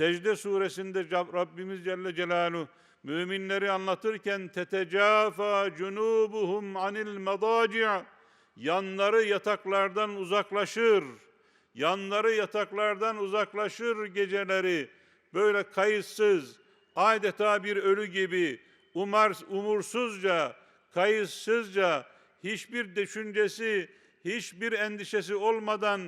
Secde suresinde Rabbimiz Celle Celaluhu müminleri anlatırken tetecafa cunubuhum anil medaci' yanları yataklardan uzaklaşır. Yanları yataklardan uzaklaşır geceleri. Böyle kayıtsız, adeta bir ölü gibi, umar, umursuzca, kayıtsızca, hiçbir düşüncesi, hiçbir endişesi olmadan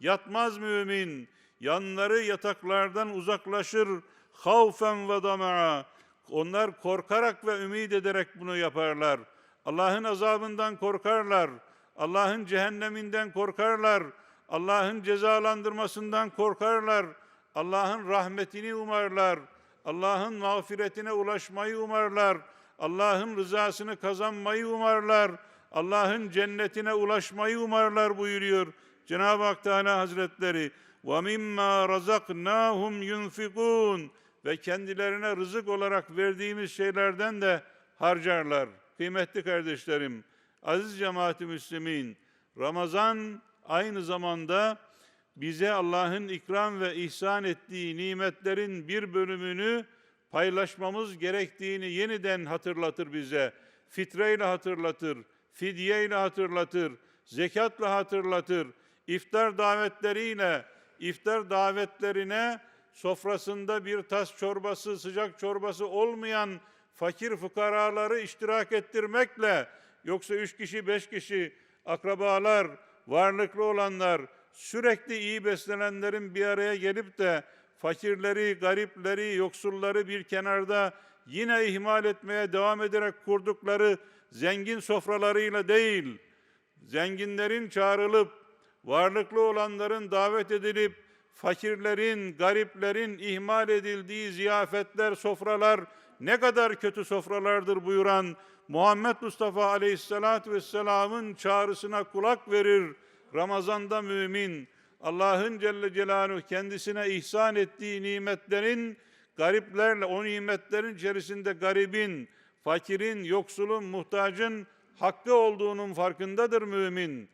yatmaz mümin. Yanları yataklardan uzaklaşır. Havfen ve dama'a. Onlar korkarak ve ümid ederek bunu yaparlar. Allah'ın azabından korkarlar. Allah'ın cehenneminden korkarlar. Allah'ın cezalandırmasından korkarlar. Allah'ın rahmetini umarlar. Allah'ın mağfiretine ulaşmayı umarlar. Allah'ın rızasını kazanmayı umarlar. Allah'ın cennetine ulaşmayı umarlar buyuruyor Cenab-ı Hak Teala Hazretleri. وَمِمَّا رَزَقْنَاهُمْ يُنْفِقُونَ Ve kendilerine rızık olarak verdiğimiz şeylerden de harcarlar. Kıymetli kardeşlerim, aziz cemaati müslimin, Ramazan aynı zamanda bize Allah'ın ikram ve ihsan ettiği nimetlerin bir bölümünü paylaşmamız gerektiğini yeniden hatırlatır bize. Fitreyle hatırlatır, fidyeyle hatırlatır, zekatla hatırlatır, iftar davetleriyle, iftar davetlerine sofrasında bir tas çorbası, sıcak çorbası olmayan fakir fukaraları iştirak ettirmekle, yoksa üç kişi, beş kişi, akrabalar, varlıklı olanlar, sürekli iyi beslenenlerin bir araya gelip de fakirleri, garipleri, yoksulları bir kenarda yine ihmal etmeye devam ederek kurdukları zengin sofralarıyla değil, zenginlerin çağrılıp, varlıklı olanların davet edilip, fakirlerin, gariplerin ihmal edildiği ziyafetler, sofralar ne kadar kötü sofralardır buyuran Muhammed Mustafa Aleyhisselatü Vesselam'ın çağrısına kulak verir. Ramazanda mümin, Allah'ın Celle Celaluhu kendisine ihsan ettiği nimetlerin gariplerle, o nimetlerin içerisinde garibin, fakirin, yoksulun, muhtacın hakkı olduğunun farkındadır mümin.